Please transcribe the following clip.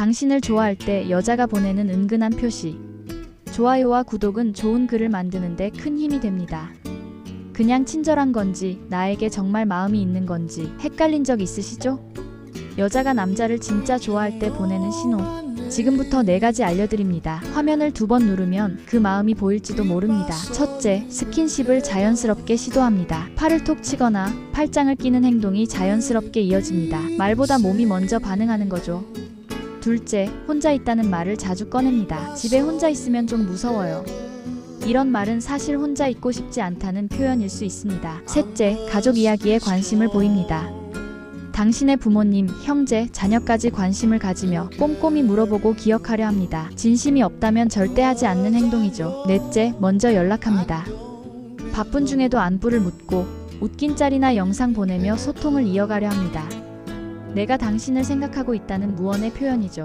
당신을 좋아할 때 여자가 보내는 은근한 표시. 좋아요와 구독은 좋은 글을 만드는데 큰 힘이 됩니다. 그냥 친절한 건지, 나에게 정말 마음이 있는 건지 헷갈린 적 있으시죠? 여자가 남자를 진짜 좋아할 때 보내는 신호. 지금부터 네 가지 알려드립니다. 화면을 두 번 누르면 그 마음이 보일지도 모릅니다. 첫째, 스킨십을 자연스럽게 시도합니다. 팔을 톡 치거나 팔짱을 끼는 행동이 자연스럽게 이어집니다. 말보다 몸이 먼저 반응하는 거죠. 둘째, 혼자 있다는 말을 자주 꺼냅니다. 집에 혼자 있으면 좀 무서워요. 이런 말은 사실 혼자 있고 싶지 않다는 표현일 수 있습니다. 셋째, 가족 이야기에 관심을 보입니다. 당신의 부모님, 형제, 자녀까지 관심을 가지며 꼼꼼히 물어보고 기억하려 합니다. 진심이 없다면 절대 하지 않는 행동이죠. 넷째, 먼저 연락합니다. 바쁜 중에도 안부를 묻고 웃긴 짤이나 영상 보내며 소통을 이어가려 합니다. 내가 당신을 생각하고 있다는 무언의 표현이죠.